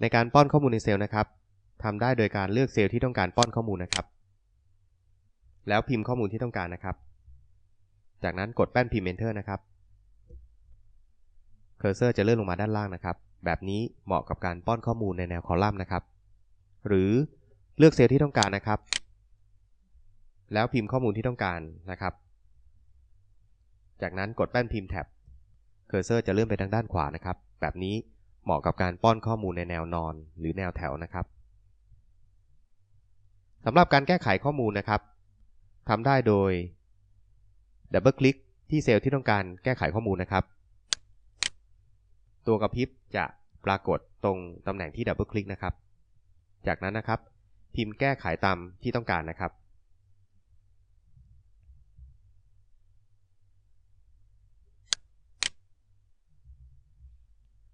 ในการป้อนข้อมูลในเซลล์นะครับทำได้โดยการเลือกเซลล์ที่ต้องการป้อนข้อมูลนะครับ แล้วพิมพ์ข้อมูลที่ต้องการนะครับ จากนั้นกดแป้นพิมพ์ Enter นะครับเคอร์เซอร์จะเลื่อนลงมาด้านล่างนะครับ แบบนี้เหมาะกับการป้อนข้อมูลในแนวคอลัมน์นะครับ หรือเลือกเซลล์ที่ต้องการนะครับ แล้วพิมพ์ข้อมูลที่ต้องการนะครับ จากนั้นกดแป้นพิมพ์แท็บ เคอร์เซอร์จะเลื่อนไปทางด้านขวานะครับ แบบนี้ เหมาะกับการป้อนข้อมูลในแนวนอนหรือแนวแถวนะครับสำหรับการแก้ไขข้อมูลนะครับทำได้โดยดับเบิลคลิกที่เซลล์ที่ต้องการแก้ไขข้อมูลนะครับ ตัวกระพริบจะปรากฏตรงตำแหน่งที่ดับเบิลคลิกนะครับ จากนั้นนะครับ พิมพ์แก้ไขตามที่ต้องการนะครับ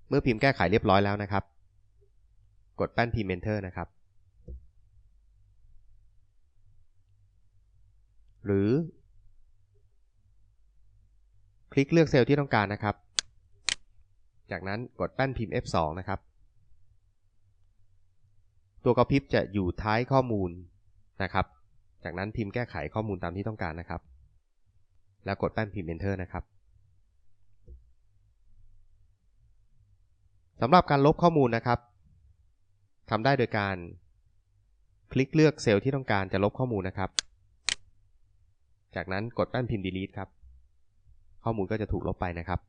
เมื่อพิมพ์แก้ไขเรียบร้อยแล้วนะครับ กดแป้นพิมพ์ Enter นะครับ หรือ คลิกเลือกเซลล์ที่ต้องการนะครับ จากนั้นกดแป้นพิมพ์ F2 นะครับ ตัวกระพริบจะอยู่ท้ายข้อมูลนะครับ จากนั้นพิมพ์แก้ไขข้อมูลตามที่ต้องการนะครับ แล้วกดแป้นพิมพ์ Enter นะครับ สำหรับการลบข้อมูลนะครับทำได้โดยการคลิกเลือกเซลล์ที่ต้องการจะลบข้อมูลนะครับ จากนั้นกดแป้นพิมพ์ delete ครับ ข้อมูลก็จะถูกลบไปนะครับ